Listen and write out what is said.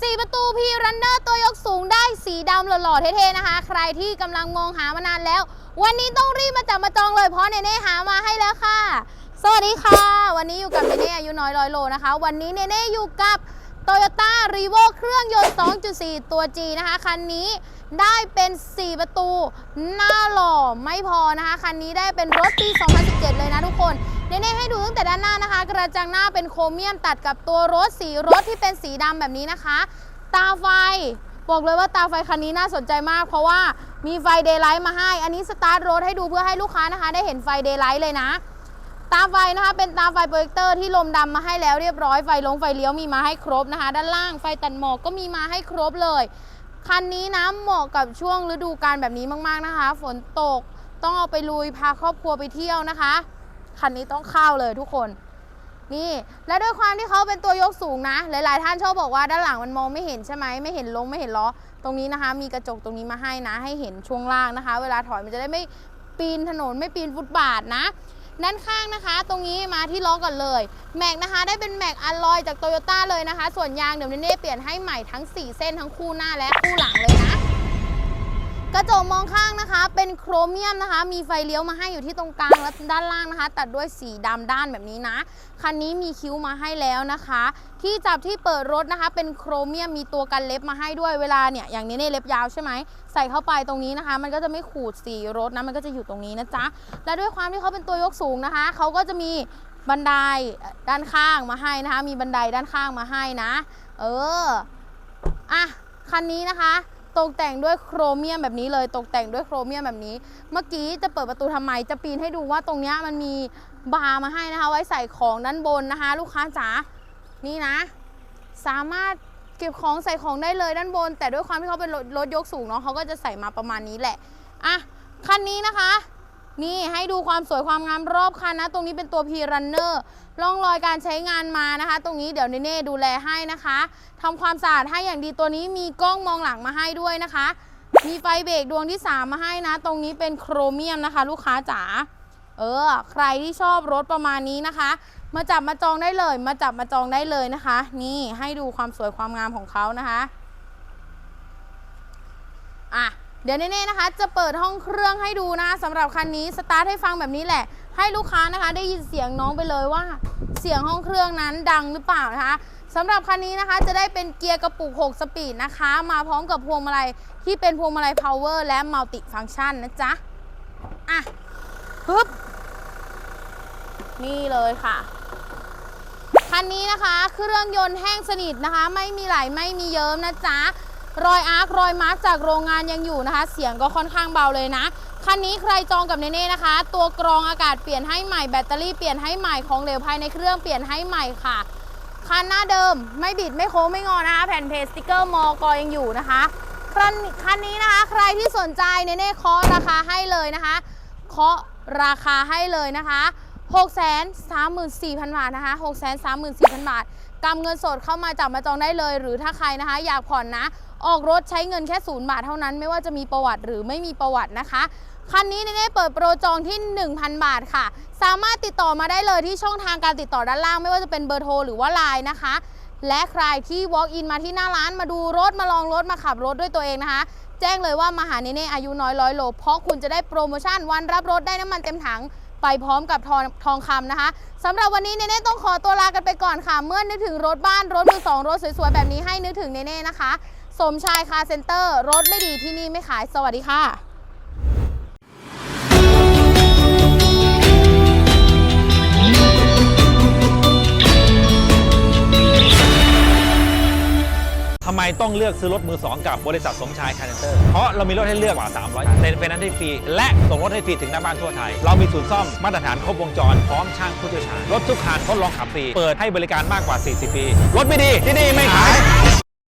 4 ประตูพีรันเนอร์ตัวยกสูงได้สีดำหล่อๆเท่ๆนะคะ ใครที่กำลังมองหามานานแล้ว วันนี้ต้องรีบมาจับมาจองเลยเพราะเนเน่หามาให้แล้วค่ะ สวัสดีค่ะ วันนี้อยู่กับเนเน่อายุน้อยร้อยโลนะคะ วันนี้เนเน่อยู่กับ Toyota r e v o เครื่องยนต์ 2.4 ตัว G นะคะ คันนี้ได้เป็น 4 ประตู หน้าหล่อไม่พอนะคะ คันนี้ได้เป็นรถปี 2017 เลยนะทุกคน เน่ให้ดูตั้งแต่ด้านหน้านะคะ กระจังหน้าเป็นโครเมียมตัดกับตัวรถสีรถที่เป็นสีดำแบบนี้นะคะ ตาไฟบอกเลยว่าตาไฟคันนี้น่าสนใจมาก เพราะว่ามีไฟเดย์ไลท์มาให้ อันนี้สตาร์ทรถให้ดูเพื่อให้ลูกค้านะคะ ได้เห็นไฟเดย์ไลท์เลยนะ ตาไฟนะคะ เป็นตาไฟโปรเจคเตอร์ที่ลมดำมาให้แล้วเรียบร้อยไฟลงไฟเลี้ยวมีมาให้ครบนะคะ ด้านล่างไฟตัดหมอกก็มีมาให้ครบเลยคันนี้นะเหมาะกับช่วงฤดูกาลแบบนี้มาก ๆนะคะ ฝนตกต้องเอาไปลุยพาครอบครัวไปเที่ยวนะคะ คันนี้ต้องเข้าเลยทุกคน นี่ และด้วยความที่เขาเป็นตัวยกสูงนะ หลายๆ ท่านชอบบอกว่าด้านหลังมันมองไม่เห็นใช่ไหมไม่เห็นลงไม่เห็นล้อ ตรงนี้นะคะ มีกระจกตรงนี้มาให้นะ ให้เห็นช่วงล่างนะคะ เวลาถอยมันจะได้ไม่ปีนถนนไม่ปีนฟุตบาทนะด้านข้างนะคะ ตรงนี้มาที่ล้อก่อนเลยแม็กนะคะ ได้เป็นแม็กอลลอยจากโตโยต้าเลยนะคะ ส่วนยางเดี๋ยวเน่เปลี่ยนให้ใหม่ทั้ง 4 เส้นทั้งคู่หน้าและคู่หลังเลยนะ กระจกมองข้างนะคะ เป็นโครเมียมนะคะ มีไฟเลี้ยวมาให้อยู่ที่ตรงกลางและด้านล่างนะคะ ตัดด้วยสีดำด้านแบบนี้นะ คันนี้มีคิ้วมาให้แล้วนะคะ ที่จับที่เปิดรถนะคะ เป็นโครเมียมมีตัวกันเล็บมาให้ด้วยเวลาเนี่ยอย่างนี้เนี่ยเล็บยาวใช่ไหมใส่เข้าไปตรงนี้นะคะ มันก็จะไม่ขูดสีรถนะมันก็จะอยู่ตรงนี้นะจ๊ะและด้วยความที่เขาเป็นตัวยกสูงนะคะเขาก็จะมีบันไดด้านข้างมาให้นะคะ มีบันไดด้านข้างมาให้นะ เอออะคันนี้นะคะ ตกแต่งด้วยโครเมียมแบบนี้เลย ตกแต่งด้วยโครเมียมแบบนี้ เมื่อกี้จะเปิดประตูทำไม จะปีนให้ดูว่าตรงนี้มันมีบาร์มาให้นะคะ ไว้ใส่ของด้านบนนะคะ ลูกค้าจ๋า นี่นะ สามารถเก็บของใส่ของได้เลยด้านบน แต่ด้วยความที่เขาเป็นรถรถยกสูงเนาะเขาก็จะใส่มาประมาณนี้แหละ อะ คันนี้นะคะ นี่ให้ดูความสวยความงามรอบคันนะ ตรงนี้เป็นตัว P Runner ร่องรอยการใช้งานมานะคะ ตรงนี้เดี๋ยวเน่ดูแลให้นะคะทำความสะอาดให้อย่างดีตัวนี้มีกล้องมองหลังมาให้ด้วยนะคะ มีไฟเบรกดวงที่ 3 มาให้นะ ตรงนี้เป็นโครเมียมนะคะ ลูกค้าจ๋าเออ ใครที่ชอบรถประมาณนี้นะคะ มาจับมาจองได้เลย มาจับมาจองได้เลยนะคะ นี่ให้ดูความสวยความงามของเขานะคะ อะ เดี๋ยวเน่ๆนะคะ จะเปิดห้องเครื่องให้ดูนะสำหรับคันนี้สตาร์ทให้ฟังแบบนี้แหละ ให้ลูกค้านะคะ ได้ยินเสียงน้องไปเลยว่า เสียงห้องเครื่องนั้นดังหรือเปล่านะคะสำหรับคันนี้นะคะจะได้เป็นเกียร์กระปุก 6 สปีดนะคะ มาพร้อมกับพวงมาลัยที่เป็นพวงมาลัย power และ multi function นะจ๊ะ อะปึ๊บ นี่เลยค่ะคันนี้นะคะเครื่องยนต์แห้งสนิทนะคะ ไม่มีไหลไม่มีเยิ้มนะจ๊ะ รอยอาร์ครอยมาร์กจากโรงงานยังอยู่นะคะ เสียงก็ค่อนข้างเบาเลยนะ คันนี้ใครจองกับเนเน่นะคะ ตัวกรองอากาศเปลี่ยนให้ใหม่แบตเตอรี่เปลี่ยนให้ใหม่ของเหลวภายในเครื่องเปลี่ยนให้ใหม่ค่ะคันหน้าเดิมไม่บิดไม่โค้งไม่งอนะคะ แผ่นเพจสติกเกอร์มอกอยังอยู่นะคะคันคันนี้นะคะใครที่สนใจเนเน่เคาะราคาให้เลยนะคะเคาะราคาให้เลยนะคะ634,000 บาทนะคะ634,000 บาทกำเงินสดเข้ามาจับมาจองได้เลย หรือถ้าใครนะคะ อยากผ่อนนะ ออกรถใช้เงินแค่ศูนย์บาทเท่านั้น ไม่ว่าจะมีประวัติหรือไม่มีประวัตินะคะคันนี้เน่เปิดโปรจองที่ 1,000 บาทค่ะ สามารถติดต่อมาได้เลยที่ช่องทางการติดต่อด้านล่าง ไม่ว่าจะเป็นเบอร์โทรหรือว่าไลน์นะคะ และใครที่ walk in มาที่หน้าร้านมาดูรถมาลองรถมาขับรถด้วยตัวเองนะคะ แจ้งเลยว่ามาหาเน่อายุน้อยร้อยโล เพราะคุณจะได้โปรโมชั่นวันรับรถได้น้ำมันเต็มถังไปพร้อมกับทองทองคำนะคะสำหรับวันนี้เน่ต้องขอตัวลากันไปก่อนค่ะ เมื่อนึกถึงรถบ้านรถมือสองรถสวยๆแบบนี้ให้นึกถึงเน่นะคะ สมชายคาร์เซ็นเตอร์ รถไม่ดีที่นี่ไม่ขาย สวัสดีค่ะทำไมต้องเลือกซื้อรถมือ 2 กับบริษัทสมชายคาร์เนเตอร์ เพราะเรามีรถให้เลือกกว่า 300เซ็นเป็นนั้นให้ฟรี และส่งรถให้ฟรีถึงหน้าบ้านทั่วไทย เรามีศูนย์ซ่อมมาตรฐานครบวงจร พร้อมช่างผู้เชี่ยวชาญ รถทุกคันทดลองขับฟรี เปิดให้บริการมากกว่า 40 ปี รถไม่ดีที่นี่ไม่ขาย